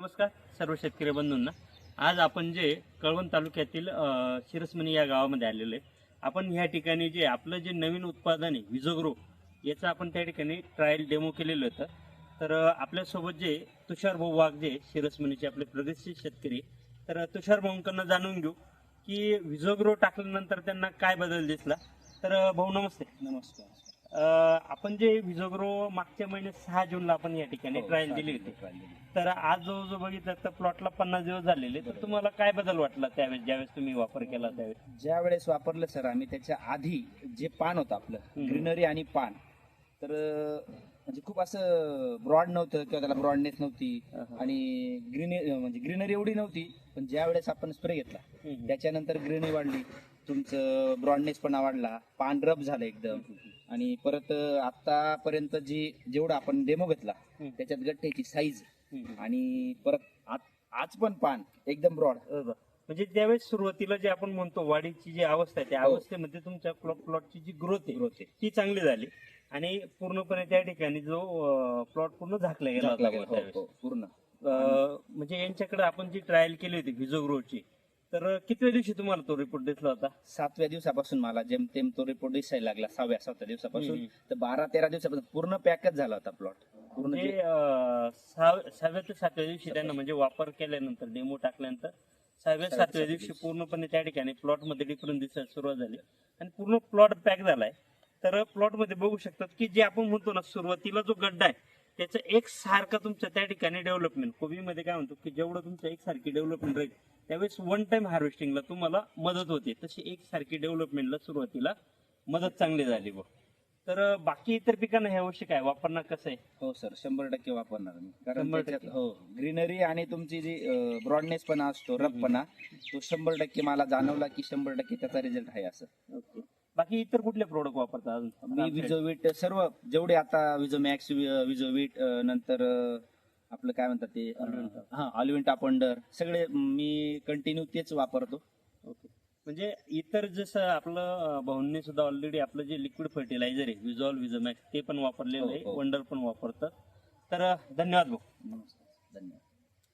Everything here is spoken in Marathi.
नमस्कार सर्व शेतकरी बंधूंना. आज आपण जे कळवण तालुक्यातील शिरसमणी या गावामध्ये आलेलो आहे. आपण ह्या ठिकाणी जे आपलं जे नवीन उत्पादन आहे विजोग्रो याचं आपण त्या ठिकाणी ट्रायल डेमो केलेलं होतं. तर आपल्यासोबत जे तुषार भाऊ वाघ जे शिरसमणीचे आपले प्रगतशील शेतकरी तर तुषार भाऊंकडनं जाणून घेऊ की विजोग्रो टाकल्यानंतर त्यांना काय बदल दिसला. तर भाऊ नमस्ते. नमस्कार. आपण जे विजोग्रो मागच्या महिन्यात सहा जूनला आपण या ठिकाणी ट्रायल दिली होती. तर आज जो जो बघितलं तर प्लॉटला पन्नास दिवस झालेले. तर तुम्हाला काय बदल वाटला त्यावेळेस ज्यावेळेस तुम्ही वापर केला त्यावेळेस? ज्या वेळेस वापरलं सर आम्ही त्याच्या आधी जे पान होतं आपलं. ग्रीनरी आणि पान तर म्हणजे खूप असं ब्रॉड नव्हतं किंवा त्याला ब्रॉडनेस नव्हती. आणि ग्रीनरी म्हणजे ग्रीनरी एवढी नव्हती पण ज्या वेळेस आपण स्प्रे घेतला. त्याच्यानंतर ग्रीनरी वाढली तुमचं ब्रॉडनेस पण वाढला पान रब झालं एकदम. आणि परत आतापर्यंत जी जेवढा आपण डेमो घेतला. त्याच्यात गट्ट्याची साईज. आणि परत आज- आज पण पान एकदम ब्रॉड बरोबर. म्हणजे ज्यावेळेस सुरुवातीला जे आपण म्हणतो वाढीची जी अवस्था आहे त्या हो. अवस्थेमध्ये तुमच्या प्लॉटची जी ग्रोथ आहे ग्रोथ आहे ती चांगली झाली आणि पूर्णपणे त्या ठिकाणी जो प्लॉट पूर्ण झाकला गेला होता. त्यावेळेस. हो, हो, पूर्ण अं, म्हणजे यांच्याकडे आपण जी ट्रायल केली होती व्हिजोग्रोची तर कितव्या दिवशी तुम्हाला तो रिपोर्ट दिसला होता? सातव्या दिवसापासून मला जेमतेम तो रिपोर्ट दिसायला लागला सहाव्या सातव्या दिवसापासून. तर बारा तेरा दिवसापासून पूर्ण पॅकच झाला होता प्लॉट पूर्ण म्हणजे जे- अं, सहा- सहाव्या ते सातव्या दिवशी त्यांना म्हणजे वापर केल्यानंतर डेमो टाकल्यानंतर सहाव्या सहाव्या सातव्या सातव्या दिवशी दिवशी. पूर्णपणे त्या ठिकाणी प्लॉटमध्ये डिफरन्स दिसायला सुरुवात झाली. आणि पूर्ण प्लॉट पॅक झालाय. तर प्लॉटमध्ये बघू शकतात की जे आपण म्हणतो ना सुरुवातीला जो गड्डा आहे त्याचं एक सारखा तुमच्या त्या ठिकाणी डेव्हलपमेंट कोबीमध्ये काय म्हणतो की जेवढं तुमचं एक सारखी डेव्हलपमेंट राहील त्यावेळेस वन टाइम हार्वेस्टिंगला तुम्हाला मदत होते. तशी एक सारखी डेव्हलपमेंटला सुरुवातीला मदत चांगली झाली बघ तर बाकी इतर पिकांना ह्या वर्षी काय वापरणार कसं आहे? हो सर शंभर टक्के वापरणार मी. कारण शंभर त्याच्यात टक्के. हो ग्रीनरी आणि तुमची जी ब्रॉडनेस पण असतो रफपणा तो शंभर टक्के मला जाणवला की शंभर टक्के त्याचा रिझल्ट आहे असं. ओके. बाकी इतर कुठले प्रोडक्ट वापरता अजून? मी विजोवीट सर्व जेवढे आता विजो मॅक्स विजोवीट नंतर अं, आपलं काय म्हणतात ते. हा ऑलिव्हिंटा पंडर सगळे मी कंटिन्यू तेच वापरतो. ओके म्हणजे इतर जसं आपलं अं, भाऊंनी सुद्धा ऑलरेडी आपलं जे लिक्विड फर्टिलायझर आहे विजॉल विजमॅक्स ते पण वापरलेलं आहे हो, हो. वंडर पण वापरतात. तर अं, धन्यवाद भाऊ. नमस्कार धन्यवाद.